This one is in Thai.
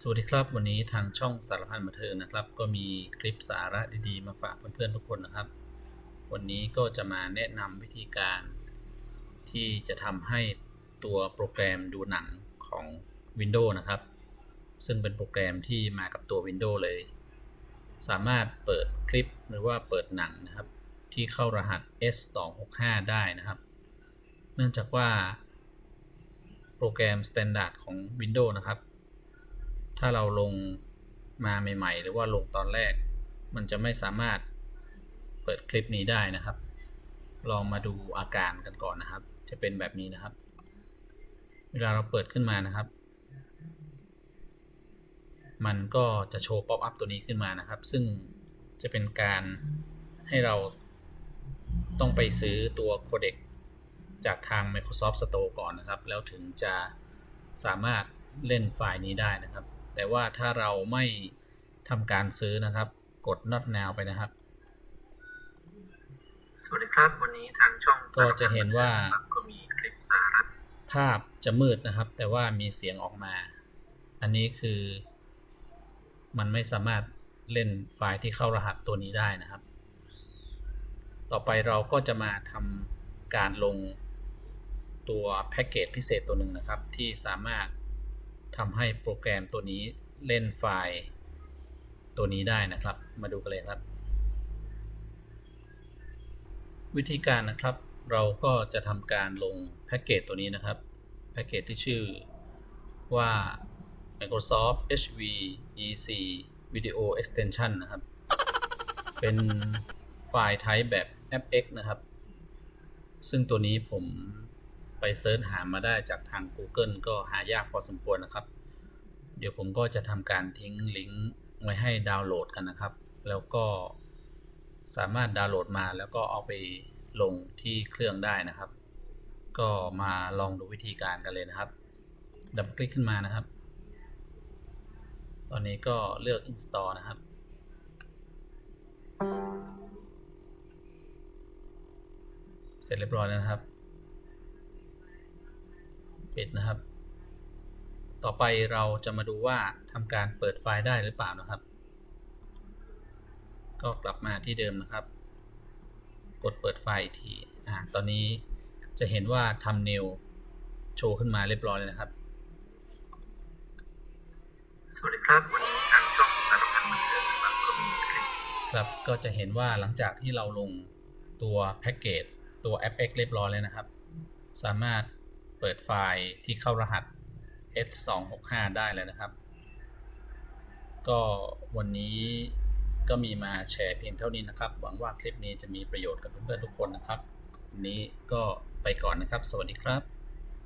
สวัสดีครับ วันนี้ทางช่องสารพันบันเทิงนะครับ ก็มีคลิปสาระดีๆ มาฝากเพื่อนๆทุกคนนะครับ วันนี้ก็จะมาแนะนำวิธีการ ที่จะทำให้ตัวโปรแกรมดูหนังของ Windows นะครับ ซึ่งเป็นโปรแกรมที่มากับตัว Windows เลย สามารถเปิดคลิปหรือว่าเปิดหนังนะครับ ที่เข้ารหัส S265 ได้นะครับ เนื่องจากว่าโปรแกรม Standard ของ Windows นะครับ ถ้าเราลงมาใหม่ ๆ หรือว่าลงตอนแรก มันจะไม่สามารถเปิดคลิปนี้ได้นะครับ ลองมาดูอาการกันก่อนนะครับ จะเป็นแบบนี้นะครับ เวลาเราเปิดขึ้นมานะครับ มันก็จะโชว์ป๊อปอัพตัวนี้ขึ้นมานะครับ ซึ่งจะเป็นการให้เราต้องไปซื้อตัวโคเด็กจากทาง Microsoft Store ก่อนนะครับ แล้วถึงจะสามารถเล่นไฟล์นี้ได้นะครับ แต่ว่าถ้าเราไม่ทำการซื้อนะครับ กด not now ไปนะครับ สวัสดีครับ วันนี้ทางช่องก็จะเห็นว่าก็มีคลิปสาระภาพจะมืดนะครับ แต่ว่ามีเสียงออกมา อันนี้คือ มันไม่สามารถเล่นไฟล์ที่เข้ารหัสตัวนี้ได้นะครับ ต่อไปเราก็จะมาทำการลงตัวแพ็กเกจพิเศษตัวหนึ่งนะครับ ที่สามารถ ทำให้โปรแกรมตัวนี้เล่นไฟล์ตัวนี้ได้นะครับ มาดูกันเลยครับ วิธีการนะครับ เราก็จะทำการลงแพ็กเกจตัวนี้นะครับ แพ็กเกจที่ชื่อว่า Microsoft HVEC Video Extension นะครับ เป็นไฟล์ type แบบ fx นะครับ ซึ่งตัวนี้ผม ไปเซิร์ชหามาได้จากทาง Google ก็หายากพอสมควรนะครับ เดี๋ยวผมก็จะทำการทิ้งลิงก์ไว้ให้ดาวน์โหลดกันนะครับ แล้วก็สามารถดาวน์โหลดมาแล้วก็เอาไปลงที่เครื่องได้นะครับ ก็มาลองดูวิธีการกันเลยนะครับ ดับคลิกขึ้นมานะครับ ตอนนี้ก็เลือก install นะครับเสร็จเรียบร้อยแล้วนะครับ ปิดนะครับ ต่อไปเราจะมาดูว่าทำการเปิดไฟล์ได้หรือเปล่านะครับ ก็กลับมาที่เดิมนะครับ กดเปิดไฟล์อีกทีอ่าตอนนี้จะเห็นว่าทำเนลโชว์ขึ้นมาเรียบร้อยเลยนะครับ สวัสดีครับวันนี้ทางช่องสารพันบันเทิงนะครับก็มีคลิปครับก็จะเห็นว่าหลังจากที่เราลงตัวแพ็กเกจตัว FX เรียบร้อยแล้วนะครับ สามารถ เปิดไฟล์ที่เข้ารหัส S265 ได้เลยนะครับ ก็วันนี้ก็มีมาแชร์เพียงเท่านี้นะครับ หวังว่าคลิปนี้จะมีประโยชน์กับเพื่อนๆทุกคนนะครับ วันนี้ก็ไปก่อนนะครับ สวัสดีครับ